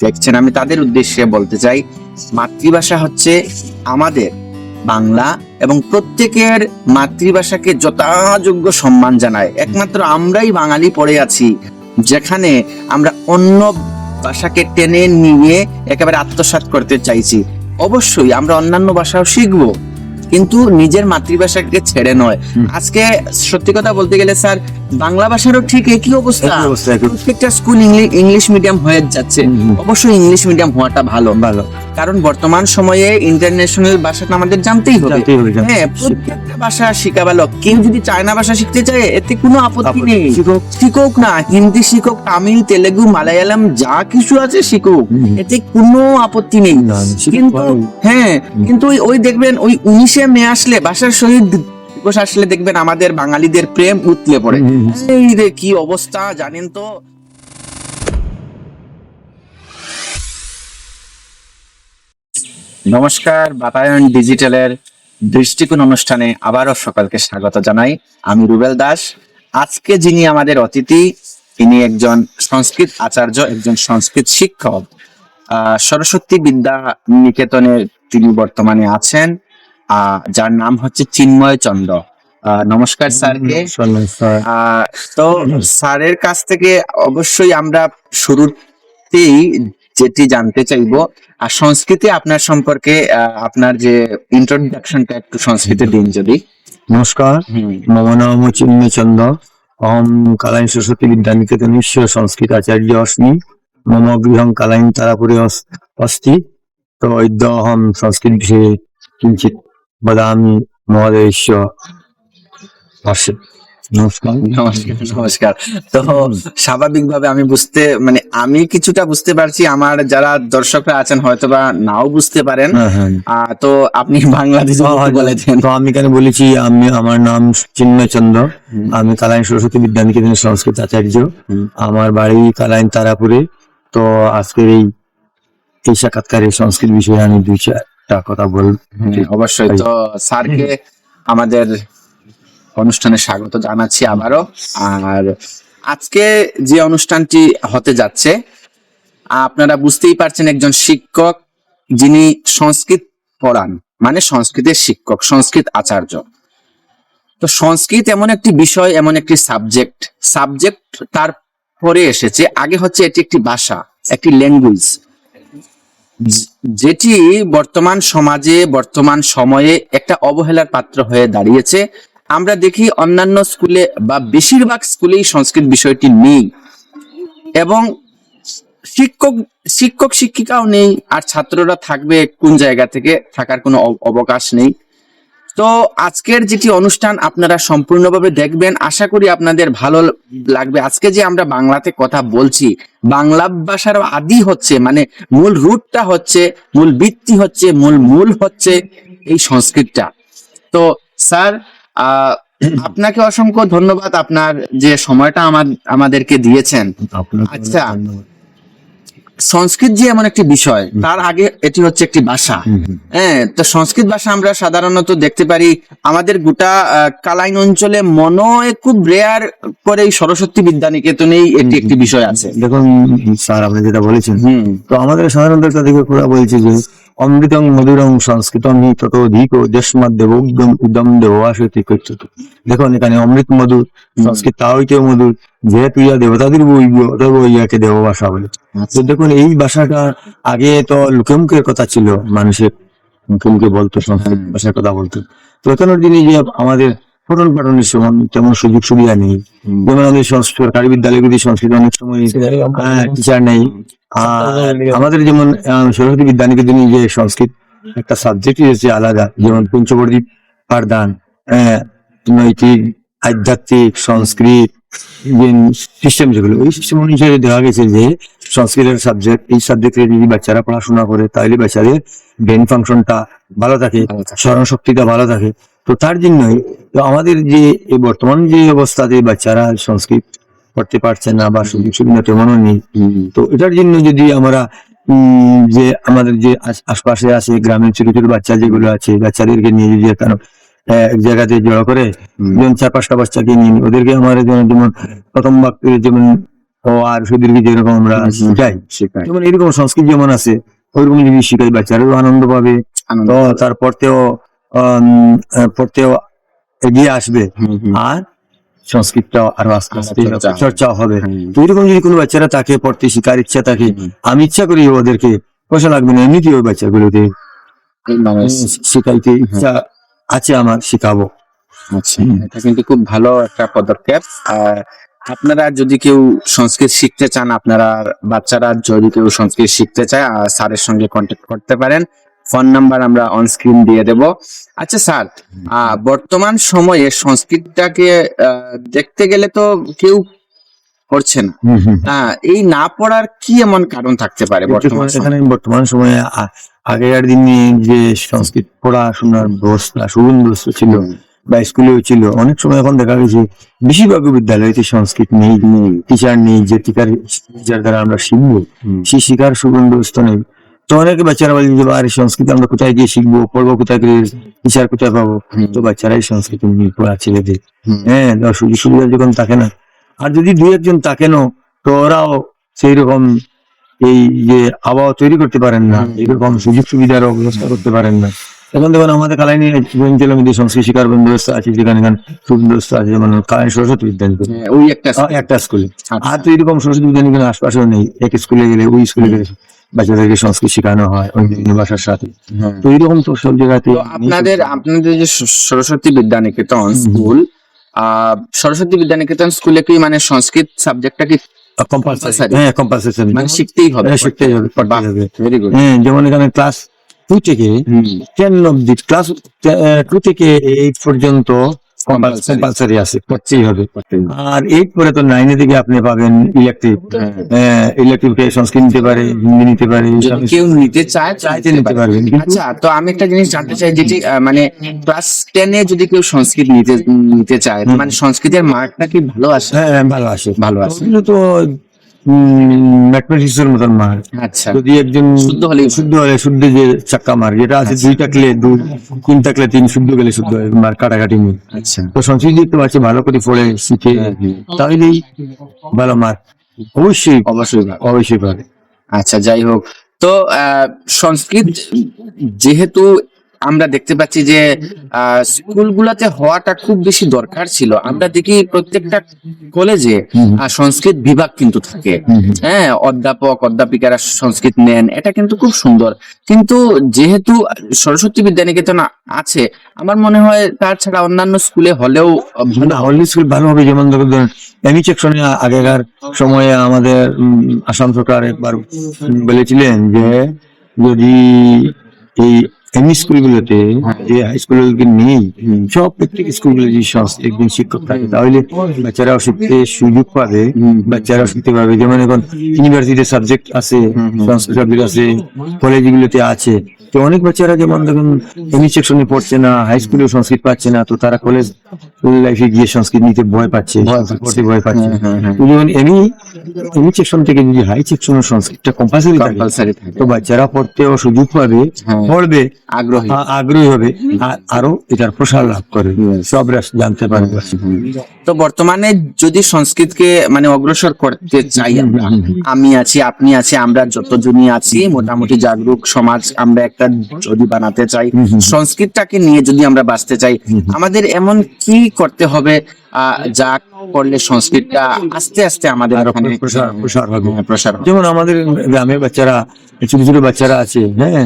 দেখছেন, আমি তাদের উদ্দেশ্যে বলতে চাই, মাতৃভাষা হচ্ছে আমাদের বাংলা এবং প্রত্যেকের মাতৃভাষাকে যথাযোগ্য সম্মান জানায়। একমাত্র আমরাই বাঙালি পড়ে আছি, যেখানে আমরা অন্য ভাষাকে টেনে নিয়ে একেবারে আত্মসাত করতে চাইছি। অবশ্যই আমরা অন্যান্য ভাষাও শিখব। কিন্তু নিজের মাতৃভাষাকে ছেড়ে নয়। আজকে সত্যি কথা বলতে গেলে স্যার বাংলা ভাষারও ঠিক একই অবস্থা। প্রত্যেকটা স্কুল ইংলিশ মিডিয়াম হয়ে যাচ্ছে। অবশ্যই ইংলিশ মিডিয়াম হওয়াটা ভালো। ভালো। কারণ বর্তমান সময়ে ইন্টারন্যাশনাল ভাষাটা আমাদের জানতেই হবে। হ্যাঁ প্রত্যেকটা ভাষা শিখা ভালো। কেউ যদি চায়না ভাষা শিখতে চায় এতে কোনো আপত্তি নেই। শিখুক। না হিন্দি শিখুক তামিল তেলেগু মালায়ালাম যা কিছু আছে শিখুক। এতে কোনো আপত্তি নেই। কিন্তু হ্যাঁ কিন্তু ওই- দেখবেন ওই উনিশে মে আসলে ভাষার শহীদ দিবস আসলে দেখবেন আমাদের বাঙালিদের প্রেম উতলে পড়ে। এই রে কি অবস্থা জানেন তো? নমস্কার বাতায়ন ডিজিটালের দৃষ্টিকোণ অনুষ্ঠানে আবারও সকলকে স্বাগত জানাই। আমি রুবেল দাস। আজকে যিনি আমাদের অতিথি তিনি একজন সংস্কৃত আচার্য একজন সংস্কৃত শিক্ষক। সরস্বতী বিদ্যা নিকেতনে তিনি বর্তমানে আছেন। আহ, যার নাম হচ্ছে চিন্ময় চন্দ্র। আহ, নমস্কার স্যারকে। তো স্যারের কাছ থেকে অবশ্যই আমরা শুরুতেই যেটি জানতে চাইব আর সংস্কৃতি আপনার সম্পর্কে আপনার যে ইন্ট্রোডাকশনটা একটু সংস্কৃতি দিন যদি। নমস্কার মম নাম চন্দ্র অহম কালাইন সরস্বতী বিদ্যানিকেতন ঈশ্বর সংস্কৃত আচার্য অস্মি। মম গৃহম কালাইন তারাপুরে অস্তি। তো ঐদ্য অহম সংস্কৃত বিষয়ে কিঞ্চিত বদামি মহাদেশ্বর নমস্কার। নমস্কার তো স্বাভাবিকভাবে আমি বুঝতে মানে আমি কিছুটা বুঝতে পারছি আমার যারা দর্শকরা আছেন হয়তোবা নাও বুঝতে পারেন। হ্যাঁ হ্যাঁ। তো আপনি বাংলাদেশে হ্যাঁ, তো আমি এখানে বলেছি আমি আমার নাম চিন্ময় চন্দ্র আমি কালাইন সরস্বতী বিদ্যানিকেতনের সংস্কৃত আচার্য। আমার বাড়ি কালাইন তারাপুরে। তো আজকের এই এই সাক্ষাৎকারে সংস্কৃত বিষয়ে আমি দুই চারটা কথা বল হ্যাঁ, অবশ্যই। তো স্যারকে আমাদের অনুষ্ঠানে স্বাগত জানাচ্ছি আবারও। আর আজকে যে অনুষ্ঠানটি হতে যাচ্ছে, আপনারা বুঝতেই পারছেন একজন শিক্ষক যিনি সংস্কৃত পড়ান মানে সংস্কৃতের শিক্ষক, সংস্কৃত আচার্য। তো সংস্কৃত এমন একটি বিষয়, এমন একটি সাবজেক্ট সাবজেক্ট তার পরে এসেছে, আগে হচ্ছে এটি একটি ভাষা, একটি ল্যাঙ্গুয়েজ। যেটি বর্তমান সমাজে, বর্তমান সময়ে একটা অবহেলার পাত্র হয়ে দাঁড়িয়েছে। আমরা দেখি অন্যান্য স্কুলে বা বেশিরভাগ স্কুলেই সংস্কৃত বিষয়টি নেই। এবং শিক্ষক শিক্ষক শিক্ষিকাও নেই, আর ছাত্ররা থাকবে কোন জায়গা থেকে থাকার কোনো অব- অবকাশ নেই। তো আজকের যেটি অনুষ্ঠান আপনারা সম্পূর্ণভাবে দেখবেন। আশা করি আপনাদের ভালো লাগবে। আজকে যে আমরা বাংলাতে কথা বলছি, বাংলা ভাষার আদি হচ্ছে মানে মূল রুটটা হচ্ছে, মূল ভিত্তি হচ্ছে, মূল মূল হচ্ছে এই সংস্কৃতটা। তো স্যার আপনাকে অসংখ্য ধন্যবাদ আপনার যে সময়টা আমার আমাদেরকে দিয়েছেন। আচ্ছা। সংস্কৃত যে এমন একটি বিষয় তার আগে এটি হচ্ছে একটি ভাষা। হ্যাঁ তো সংস্কৃত ভাষা আমরা সাধারণত দেখতে পারি আমাদের গোটা কালাইন অঞ্চলে মনে খুব রেয়ার করে এই সরস্বতী বিদ্যানিকেতনেই এটি একটি বিষয় আছে। দেখুন স্যার আপনি যেটা বলেছেন হুম। তো আমাদের সাধারণত একটা দিকে বলছে যে অমৃতং মধুরং সংস্কৃতম হি তত অধিক যস্মাদ দেব উদম দেব আসতি দেখুন এখানে অমৃত মধুর সংস্কৃত তা হইতেও মধুর যেহেতু ইয়া দেবতাদের বই অতএব ইয়াকে দেব ভাষা বলে। আচ্ছা। তো দেখুন এই ভাষাটা আগে তো লোকে মুখের কথা ছিল মানুষের মুখে মুখে বলতো সংস্কৃত। ভাষার কথা বলতো। তো এখনের দিনে যে আমাদের পঠন পাঠনের সময় তেমন সুযোগ সুবিধা নেই। যেমন আমাদের সংস্কৃত সরকারি বিদ্যালয়গুলি সংস্কৃত অনেক সময় টিচার নেই। আমাদের যেমন সরস্বতী বিদ্যানিকেতনে যে সংস্কৃত একটা সাবজেক্ট রয়েছে আলাদা। যেমন পঞ্চবর্তী পাঠদান নৈতিক আধ্যাত্মিক সংস্কৃত যে সিস্টেম যেগুলো ওই সিস্টেম অনুসারে দেখা গেছে যে সংস্কৃতের সাবজেক্ট এই সাবজেক্টে যদি বাচ্চারা পড়াশোনা করে তাহলে বাচ্চাদের ব্রেন ফাংশনটা ভালো থাকে ভালো থাকে। স্মরণ শক্তিটা ভালো থাকে। তো তার জন্যই তো আমাদের যে এই বর্তমান যে অবস্থাতে বাচ্চারা সংস্কৃত পড়তে পারছে না বা সুযোগ সুবিধা তেমনও নেই। তো এটার জন্য যদি আমরা যে আমাদের যে আশপাশে আছে গ্রামের ছোট ছোট বাচ্চা যেগুলো আছে বাচ্চাদেরকে নিয়ে যদি আহ, এক জায়গাতে জড়ো করে যেমন চার পাঁচটা বাচ্চাকে নিয়ে ওদেরকে আমার যেমন প্রথম বাক্যে যেমন আর সুদীর্ঘ যেরকম আমরা শিখাই শেখায় যেমন এরকম সংস্কৃতি যেমন আছে ওইরকম যদি শিখাই বাচ্চারাও আনন্দ পাবে। তো তার পড়তেও পড়তেও এগিয়ে আসবে। আর সংস্কৃতটাও আরও আস্তে আস্তে চর্চা হবে। তো এরকম যদি কোনো বাচ্চারা পড়তে শিকার ইচ্ছা থাকে আমি ইচ্ছা করি ওদেরকে পয়সা লাগবে না এমনিতেই ওই বাচ্চাগুলোতে মানে শেখাইতে। ইচ্ছা আছে আমার শেখাবো। আচ্ছা এটা কিন্তু খুব ভালো একটা পদক্ষেপ। আর আপনারা যদি কেউ সংস্কৃত শিখতে চান আপনারা বাচ্চারা যদি কেউ সংস্কৃত শিখতে চায় স্যারের সঙ্গে কন্ট্যাক্ট করতে পারেন। ফোন নাম্বার আমরা অন স্ক্রিন দিয়ে দেব। আচ্ছা স্যার বর্তমান সময়ে সংস্কৃতটাকে দেখতে গেলে তো কেউ করছে না এই না পড়ার কি এমন কারণ থাকতে পারে বর্তমান বর্তমান সময়ে আগেকার দিনে যে সংস্কৃত পড়াশোনার ব্যবস্থা সুবন্দোবস্ত ছিল বা স্কুলেও ছিল অনেক সময় এখন দেখা গেছে বেশিরভাগ বিদ্যালয়তে সংস্কৃত নেই টিচার নেই যে টিচার টিচার দ্বারা আমরা শিখব সেই শিকার সুবন্দোবস্ত নেই তো অনেকে বাচ্চারা বলে যে আরে সংস্কৃত আমরা কোথায় গিয়ে শিখব পড়ব কোথায় গিয়ে টিচার কোথায় পাবো। তো বাচ্চারাই সংস্কৃত নিয়ে পড়া ছেলেদের হ্যাঁ সুযোগ সুবিধা যখন থাকে না আর যদি দুই একজন থাকেন তো ওরাও সেই রকম এই যে আবহাওয়া তৈরি করতে পারেন না। এরকম সুযোগ সুবিধার ব্যবস্থা করতে পারেন না। এখন দেখুন আমাদের কালাইনি অঞ্চলের মধ্যে সংস্কৃত শিকার বন্দোবস্ত আছে যেখানে সুবন্দোবস্ত আছে যেমন কালাইনি সরস্বতী বিদ্যানিকেতন হ্যাঁ, ওই একটা একটা স্কুলে। আচ্ছা। আর তো এরকম সরস্বতী বিদ্যানিকেতন আশপাশেও নেই এক স্কুলে গেলে ওই স্কুলে গেলে। বাচ্চাদেরকে সংস্কৃত শেখানো হয় অন্য ভাষার সাথে। তো এরকম তো সব জায়গাতে আপনাদের আপনাদের যে সরস্বতী বিদ্যানিকেতন স্কুল আহ, সরস্বতী বিদ্যানিকেতন স্কুলে কি মানে সংস্কৃত সাবজেক্টটা কি কম্পালসারি হ্যাঁ কম্পালসারি মানে শিখতেই হবে হ্যাঁ, শিখতেই হবে, হবে। very good. হ্যাঁ যেমন এখানে ক্লাস টু থেকে টেন অব্দি ক্লাস টু থেকে এইট পর্যন্ত. কম্পালসারি আছে করতেই হবে। আর এইট পরে তো নাইনে থেকে আপনি পাবেন ইলেকট্রিক হ্যাঁ। ইলেকট্রিক সংস্কৃত নিতে পারে হিন্দি নিতে পারে কেউ নিতে চায় চাইতে নিতে পারবেন আচ্ছা তো আমি একটা জিনিস জানতে চাই যেটি মানে ক্লাস টেনে যদি কেউ সংস্কৃত নিতে নিতে চায় মানে সংস্কৃতের মার্কটা কি ভালো আসে? হ্যাঁ ভালো আসে। ভালো আসে। তো ম্যাথমেটিক্স মতন মার। আচ্ছা। যদি একজন শুদ্ধ হলেই শুদ্ধ হলে শুদ্ধ যে চাক্কা মার যেটা আছে দুই থাকলে দুই তিন থাকলে তিন শুদ্ধ গেলে শুদ্ধ হয় মার কাটাকাটি নেই। আচ্ছা। তো সংস্কৃত তো আছে ভালো করে পড়ে শিখে তাহলেই ভালো মার। অবশ্যই অবশ্যই অবশ্যই পাবে আচ্ছা যাই হোক। তো আহ, সংস্কৃত যেহেতু আমরা দেখতে পাচ্ছি যে স্কুলগুলোতে হওয়াটা খুব বেশি দরকার ছিল। আমরা দেখি প্রত্যেকটা কলেজে। সংস্কৃত বিভাগ কিন্তু থাকে। হ্যাঁ অধ্যাপক অধ্যাপিকারা সংস্কৃত নেন এটা কিন্তু খুব সুন্দর। কিন্তু যেহেতু সরস্বতী বিদ্যানিকেতন আছে আমার মনে হয় তার ছাড়া অন্যান্য স্কুলে হলেও হলি স্কুল ভালো হবে যেমন ধরো ধরুন এমি সেকশনে আগেকার সময়ে আমাদের আসাম সরকার একবার বলেছিলেন যে যদি এই এমই স্কুলগুলোতে যে হাই স্কুলগুলোকে নেই। সব প্রত্যেক স্কুলগুলো যদি সংস্থা একদিন শিক্ষক থাকে। তাহলে বাচ্চারা শিখতে সুযোগ পাবে বাচ্চারা শিখতে পাবে যেমন এখন ইউনিভার্সিটির সাবজেক্ট আছে। সংস্কৃত সাবজেক্ট আছে কলেজগুলোতে আছে। তো অনেক বাচ্চারা যেমন দেখুন এমনি সেকশনে পড়ছে না হাই স্কুলেও সংস্কৃত পাচ্ছে না তো তারা কলেজ লাইফে গিয়ে সংস্কৃত নিতে ভয় পাচ্ছে। পড়তে ভয় পাচ্ছে হ্যাঁ, হ্যাঁ, হ্যাঁ। যেমন এমনি এমনি সেকশন থেকে যদি হাই সেকশনের সংস্কৃতটা কম্পালসারি তো বাচ্চারা পড়তেও সুযোগ পাবে। পড়বে আগ্রহী আগ্রহী হবে আর আরও এটার প্রসার লাভ করবে Yes. সব জানতে পারবে তো বর্তমানে যদি সংস্কৃতকে মানে অগ্রসর করতে চাই আমরা আমি আছি আপনি আছি আমরা যতজনই আছি মোটামুটি জাগরুক সমাজ আমরা একটা যদি বানাতে চাই। সংস্কৃতটাকে নিয়ে যদি আমরা বাঁচতে চাই আমাদের এমন কি করতে হবে যা করলে সংস্কৃতটা আস্তে আস্তে আমাদের প্রসার প্রসার হবে। প্রসার যেমন আমাদের গ্রামের বাচ্চারা ছোট ছোট বাচ্চারা আছে হ্যাঁ?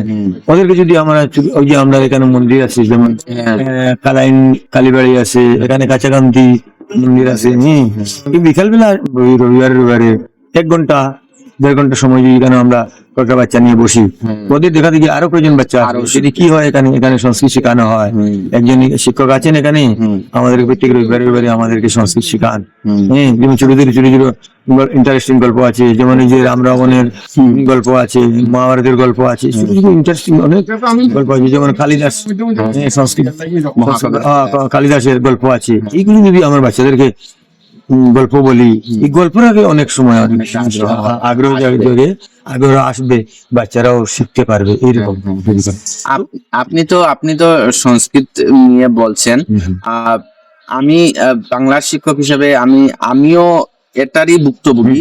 ওদেরকে যদি আমরা ওই যে আমরা এখানে মন্দির আছে যেমন হ্যাঁ। কালাইন কালীবাড়ি আছে এখানে কাছাকান্তি মন্দির আছে হম? বিকালবেলা রবিবার রবিবারে এক ঘণ্টা দেড় ঘণ্টা সময় যদি এখানে আমরা কয়েকটা বাচ্চা নিয়ে বসি। ওদের দেখা দেখি আরও কয়েকজন বাচ্চা যদি কি হয় এখানে এখানে সংস্কৃত শেখানো হয়। একজন শিক্ষক আছেন এখানে। আমাদের প্রত্যেক রবিবার রবিবারে আমাদেরকে সংস্কৃত শেখান। হ্যাঁ যেমন ছোট ছোট ছোট ছোট ইন্টারেস্টিং গল্প আছে যেমন এই যে রাম রাবণের গল্প আছে মহাভারতের গল্প আছে ইন্টারেস্টিং অনেক গল্প আছে যেমন কালিদাস। হ্যাঁ, সংস্কৃত কালিদাসের গল্প আছে। এইগুলো যদি আমার বাচ্চাদেরকে গল্প বলি। এই গল্পের আগে অনেক সময় আগ্রহ জাগে আগ্রহ আসবে বাচ্চারাও শিখতে পারবে এইরকম। আপনি তো আপনি তো সংস্কৃত নিয়ে বলছেন। আমি বাংলার শিক্ষক হিসেবে আমি আমিও এটারই ভুক্তভোগী।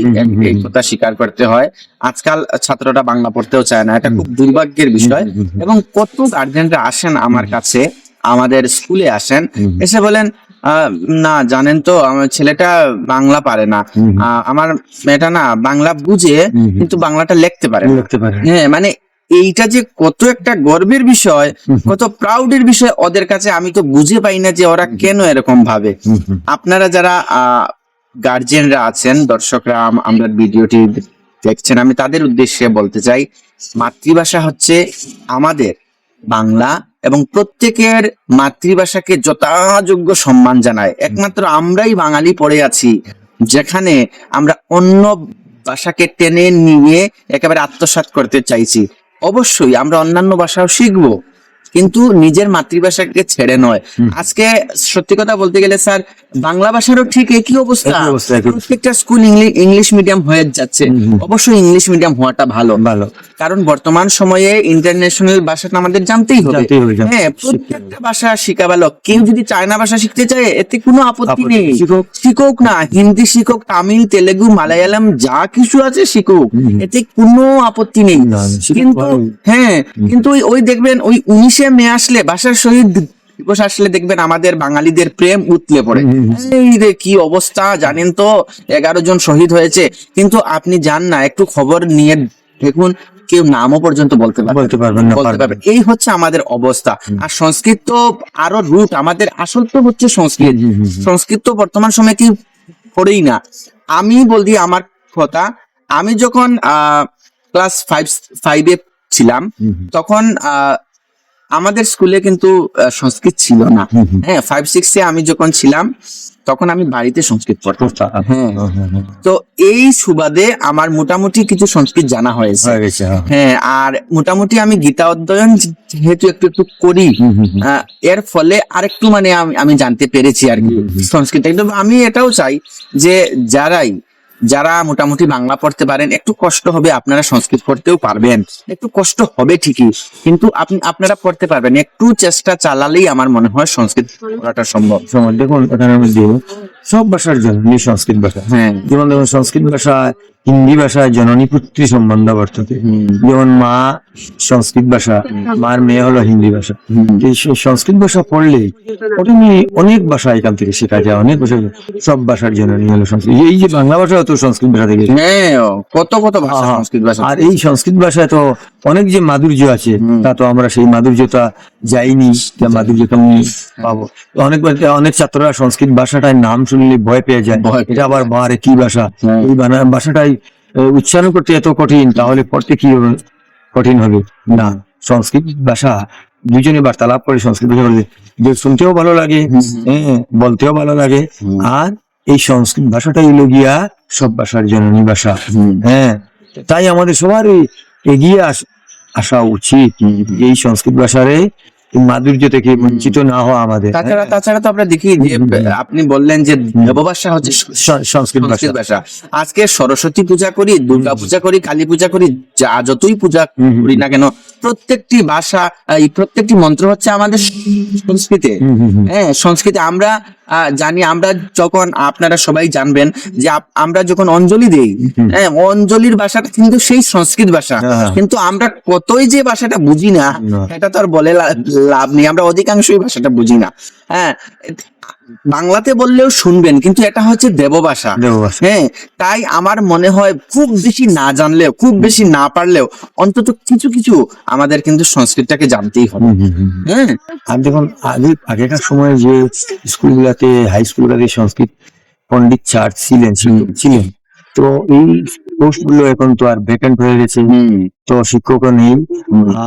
এই কথা স্বীকার করতে হয়। আজকাল ছাত্ররা বাংলা পড়তেও চায় না। এটা খুব দুর্ভাগ্যের বিষয়। এবং কত গার্জেনরা আসেন আমার কাছে আমাদের স্কুলে আসেন এসে বলেন না জানেন তো আমার ছেলেটা বাংলা পারে না। আমার মেয়েটা না বাংলা বুঝে কিন্তু বাংলাটা লিখতে পারে লিখতে পারে হ্যাঁ মানে এইটা যে কত একটা গর্বের বিষয় কত প্রাউডের বিষয় ওদের কাছে আমি তো বুঝে পাই না যে ওরা কেন এরকম ভাবে। আপনারা যারা গার্জিয়ানরা আছেন দর্শকরা আমরা ভিডিওটি দেখছেন আমি তাদের উদ্দেশ্যে বলতে চাই মাতৃভাষা হচ্ছে আমাদের। বাংলা এবং প্রত্যেকের মাতৃভাষাকে যথাযোগ্য সম্মান জানায়। একমাত্র আমরাই বাঙালি পড়ে আছি যেখানে আমরা অন্য ভাষাকে টেনে নিয়ে একেবারে আত্মসাত করতে চাইছি। অবশ্যই আমরা অন্যান্য ভাষাও শিখব। কিন্তু নিজের মাতৃভাষাকে ছেড়ে নয়। আজকে সত্যি কথা বলতে গেলে স্যার বাংলা ভাষারও ঠিক একই অবস্থা। প্রত্যেকটা স্কুল ইংলিশ মিডিয়াম হয়ে যাচ্ছে। অবশ্যই ইংলিশ মিডিয়াম হওয়াটা ভালো। ভালো। কারণ বর্তমান সময়ে ইন্টারন্যাশনাল ভাষাটা আমাদের জানতেই হবে। হ্যাঁ প্রত্যেকটা ভাষা শিখা ভালো। কেউ যদি চায়না ভাষা শিখতে চায় এতে কোনো আপত্তি নেই। শিখুক। না হিন্দি শিখুক তামিল তেলেগু মালায়ালাম যা কিছু আছে শিখুক। এতে কোনো আপত্তি নেই। কিন্তু হ্যাঁ কিন্তু ওই- ওই দেখবেন ওই উনিশে মে আসলে ভাষার শহীদ দিবস আসলে দেখবেন আমাদের বাঙালিদের প্রেম উতলে পড়ে। এই রে কি অবস্থা জানেন তো? এগারো জন শহীদ হয়েছে। কিন্তু আপনি জান না একটু খবর নিয়ে দেখুন কেউ নামও পর্যন্ত বলতে বলতে পারবেন বলতে পারবেন এই হচ্ছে আমাদের অবস্থা। আর সংস্কৃত তো আরও রুট আমাদের আসল তো হচ্ছে সংস্কৃত। সংস্কৃত তো বর্তমান সময়ে কি পড়েই না। আমি বলছি আমার কথা আমি যখন ক্লাস ফাইভ ফাইভে ছিলাম তখন আহ, আমাদের স্কুলে কিন্তু সংস্কৃত ছিল না। হ্যাঁ ফাইভ সিক্সে আমি যখন ছিলাম তখন আমি বাড়িতে সংস্কৃত পড়তাম হ্যাঁ। তো এই সুবাদে আমার মোটামুটি কিছু সংস্কৃত জানা হয়েছে হ্যাঁ। হ্যাঁ আর মোটামুটি আমি গীতা অধ্যয়ন যেহেতু একটু একটু করি এর ফলে আরেকটু মানে আমি- জানতে পেরেছি আর কি। সংস্কৃত কিন্তু আমি এটাও চাই যে যারাই যারা মোটামুটি বাংলা পড়তে পারেন একটু কষ্ট হবে আপনারা সংস্কৃত পড়তেও পারবেন। একটু কষ্ট হবে ঠিকই কিন্তু আপনি আপনারা পড়তে পারবেন। একটু চেষ্টা চালালেই আমার মনে হয় সংস্কৃত পড়াটা সম্ভব। দেখুন সব ভাষার জন্য সংস্কৃত ভাষা। হ্যাঁ। যেমন দেখুন সংস্কৃত ভাষা হিন্দি ভাষায় জননী পুত্রী সম্বন্ধ বর্ততে। যেমন মা সংস্কৃত ভাষা মার মেয়ে হলো হিন্দি ভাষা। সংস্কৃত ভাষা পড়লে অনেক ভাষা এখান থেকে শেখা যায় অনেক ভাষা সব ভাষার জন্য নিয়ে হলো সংস্কৃত। এই যে বাংলা ভাষা তো সংস্কৃত ভাষা থেকে হ্যাঁ কত কত ভাষা সংস্কৃত ভাষা আর এই সংস্কৃত ভাষায় তো অনেক যে মাধুর্য আছে তা তো আমরা সেই মাধুর্যতা যাইনি মাধুর্যতা পাবো। অনেক অনেক ছাত্ররা সংস্কৃত ভাষাটার নাম শুনলে ভয় পেয়ে যায়। এটা আবার বারে কি ভাষা। হ্যাঁ। এই ভাষাটাই উচ্চারণ করতে এত কঠিন তাহলে পড়তে কি কঠিন হবে? না। সংস্কৃত ভাষা দুজনে বার্তালাপ করে সংস্কৃত ভাষা যে শুনতেও ভালো লাগে হ্যাঁ, বলতেও ভালো লাগে আর এই সংস্কৃত ভাষাটাই হলো গিয়া সব ভাষার জননী ভাষা। হ্যাঁ তাই আমাদের সবারই এগিয়ে আস- আসা উচিত এই সংস্কৃত ভাষারে মাধুর্য থেকে বঞ্চিত না হওয়া আমাদের তাছাড়া তাছাড়া তো আমরা দেখি যে। আপনি বললেন যে দেবভাষা হচ্ছে সংস্কৃত ভাষা আজকে সরস্বতী পূজা করি দুর্গা পূজা করি কালী পূজা করি যা যতই পূজা। করি না কেন প্রত্যেকটি ভাষা এই প্রত্যেকটি মন্ত্র হচ্ছে আমাদের সংস্কৃতে। হ্যাঁ সংস্কৃতে আমরা আহ, জানি আমরা যখন আপনারা সবাই জানবেন যে আমরা যখন অঞ্জলি দেই হ্যাঁ অঞ্জলির ভাষাটা কিন্তু সেই সংস্কৃত ভাষা হ্যাঁ। কিন্তু আমরা কতই যে ভাষাটা বুঝি না। এটা তো আর বলে লা- লাভ নেই। আমরা অধিকাংশই ভাষাটা বুঝি না। হ্যাঁ বাংলাতে বললেও শুনবেন কিন্তু এটা হচ্ছে দেবভাষা হ্যাঁ তাই আমার মনে হয় খুব বেশি না জানলেও খুব বেশি না পারলেও অন্তত কিছু কিছু আমাদের কিন্তু সংস্কৃতটাকে জানতেই হবে। হ্যাঁ। আর দেখুন আগে আগেকার সময়ে যে স্কুলগুলোতে হাই স্কুলগুলোতে সংস্কৃত পণ্ডিত স্যার ছিলেন ছিলেন তো এই পোস্টগুলো এখন তো আর ভ্যাকেন্ট হয়ে গেছে। তো শিক্ষকও নেই।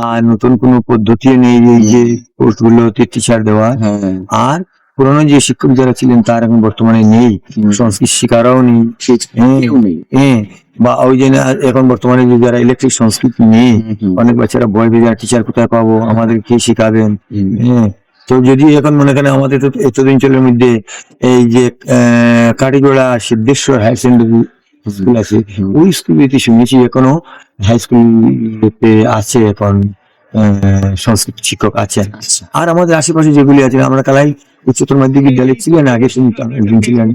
আর নতুন কোনো পদ্ধতি নেই এই যে পোস্ট গুলোতে টিচার দেওয়া হ্যাঁ। আর পুরনো যে শিক্ষক যারা ছিলেন তার এখন বর্তমানে নেই। সংস্কৃত শিকারাও নেই। হ্যাঁ, নেই। হ্যাঁ। বা ওই যে এখন বর্তমানে যে যারা ইলেকট্রিক সংস্কৃত নেই অনেক বাচ্চারা ভয় পেয়ে টিচার কোথায় পাবো? আমাদের কে শিখাবেন? হ্যাঁ। তো যদি এখন মনে করেন আমাদের তো এতদিন চলের মধ্যে এই যে Katigorah Siddheshwar higher secondary school আছে। ওই স্কুলেতে শুনেছি এখনও হাই স্কুলতে আছে এখন আহ, সংস্কৃত শিক্ষক আছেন। আচ্ছা। আর আমাদের আশেপাশে যেগুলি আছে আমরা কালাই উচ্চতর মাধ্যমিক বিদ্যালয় ছিলেন আগে শুনতাম একজন ছিলেন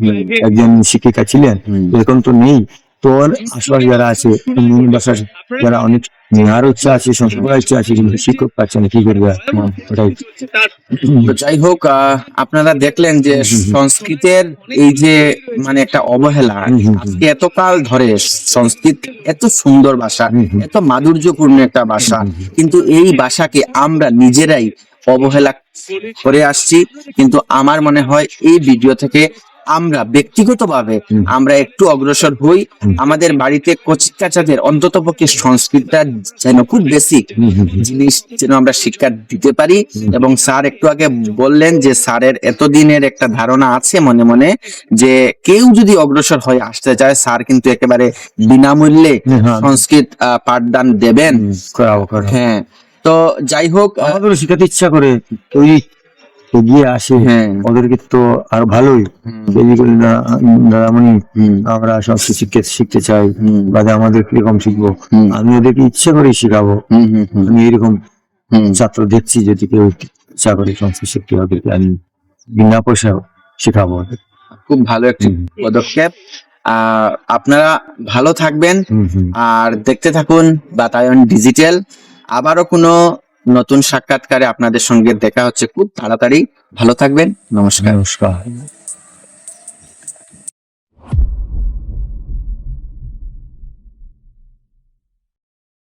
একজন শিক্ষিকা ছিলেন। এখন তো নেই। তো ওর আশপাশ যারা আছে বাসার যারা অনেক নেওয়ার ইচ্ছা আছে সংস্কার ইচ্ছা আছে কিন্তু শিক্ষক পাচ্ছে না কি করবে? ওটাই। যাই হোক আহ, আপনারা দেখলেন যে সংস্কৃতের এই যে মানে একটা অবহেলা। আজকে এতকাল ধরে সংস্কৃত এত সুন্দর ভাষা। এত মাধুর্যপূর্ণ একটা ভাষা কিন্তু এই ভাষাকে আমরা নিজেরাই অবহেলা করে আসছি। কিন্তু আমার মনে হয় এই ভিডিও থেকে আমরা ব্যক্তিগতভাবে। আমরা একটু অগ্রসর হই। আমাদের বাড়িতে কচি কাচাদের অন্তত পক্ষে সংস্কৃতটা যেন খুব বেসিক হুম। জিনিস যেন আমরা শিক্ষা দিতে পারি এবং স্যার একটু আগে বললেন যে স্যারের এতদিনের একটা ধারণা আছে মনে মনে যে কেউ যদি অগ্রসর হয়ে আসতে চায় স্যার কিন্তু একেবারে বিনামূল্যে হ্যাঁ। সংস্কৃত পাঠদান দেবেন। হ্যাঁ। তো যাই হোক আহ, আমাদেরও শিখাতে ইচ্ছা করে। এগিয়ে আসে হ্যাঁ। ওদেরকে তো আর ভালোই। যদি বলি না দাদামণি আমরা সংস্কৃত শিখতে শিখতে চাই বাদে আমাদের কীরকম শিখব? আমি ওদেরকে ইচ্ছা করে শিখাবো। আমি এরকম ছাত্র দেখছি যদি কেউ চাকরি করে সংস্কৃত শিখতে ওদেরকে আমি বিনা পয়সা শেখাবো খুব ভালো একটি পদক্ষেপ। আহ আপনারা ভালো থাকবেন। আর দেখতে থাকুন বাতায়ন ডিজিটাল। আবারও কোনো নতুন সাক্ষাৎকারে আপনাদের সঙ্গে দেখা হচ্ছে। খুব তাড়াতাড়ি। ভালো থাকবেন। নমস্কার। নমস্কার।